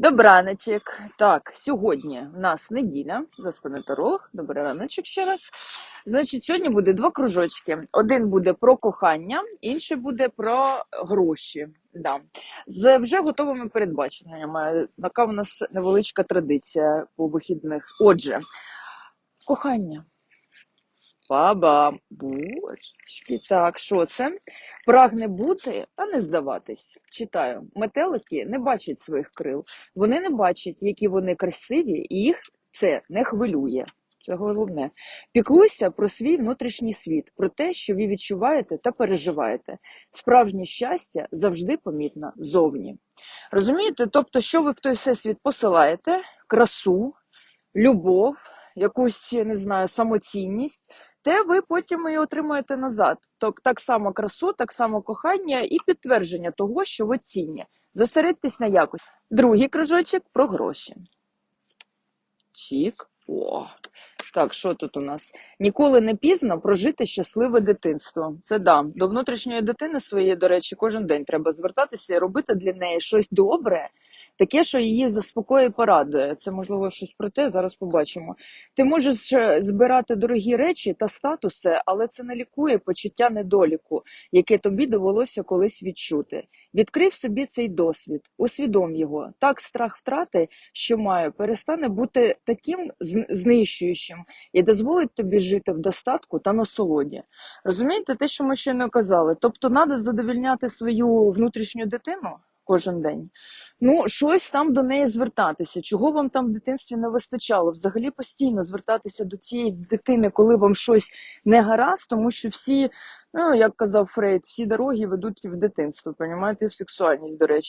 Добраночок. Так, сьогодні в нас неділя, господин таролог. Добрий раночок ще раз. Значить, сьогодні буде два кружочки. Один буде про кохання, інший буде про гроші. Да. З вже готовими передбаченнями. Така в нас невеличка традиція по вихідних. Отже, кохання. Божечки. Так, що це? Прагне бути, а не здаватись. Читаю. Метелики не бачать своїх крил. Вони не бачать, які вони красиві, і їх це не хвилює. Це головне. Піклуйся про свій внутрішній світ, про те, що ви відчуваєте та переживаєте. Справжнє щастя завжди помітно зовні. Розумієте? Тобто, що ви в той всесвіт посилаєте? Красу, любов, якусь, не знаю, самоцінність, те ви потім і отримуєте назад. Тобто так само красу, так само кохання і підтвердження того, що ви цінні. Зосередьтесь на якості. Другий кружочок про гроші. Чік. О. Так, що тут у нас? Ніколи не пізно прожити щасливе дитинство. Це да. До внутрішньої дитини своєї, до речі, кожен день треба звертатися і робити для неї щось добре, таке, що її заспокоює порадує. Це можливо щось про те, зараз побачимо. Ти можеш е, збирати дорогі речі та статуси, але це не лікує почуття недоліку, яке тобі довелося колись відчути. Відкрив собі цей досвід, усвідом його. Так страх втрати, що маю, перестане бути таким знищуючим і дозволить тобі жити в достатку та насолоді. Розумієте, те, що ми щойно казали? Тобто, треба задовільняти свою внутрішню дитину кожен день. Ну, щось там до неї звертатися. Чого вам там в дитинстві не вистачало? Взагалі постійно звертатися до цієї дитини, коли вам щось не гаразд, тому що всі, ну як казав Фрейд, всі дороги ведуть в дитинство, понімаєте, в сексуальність, до речі.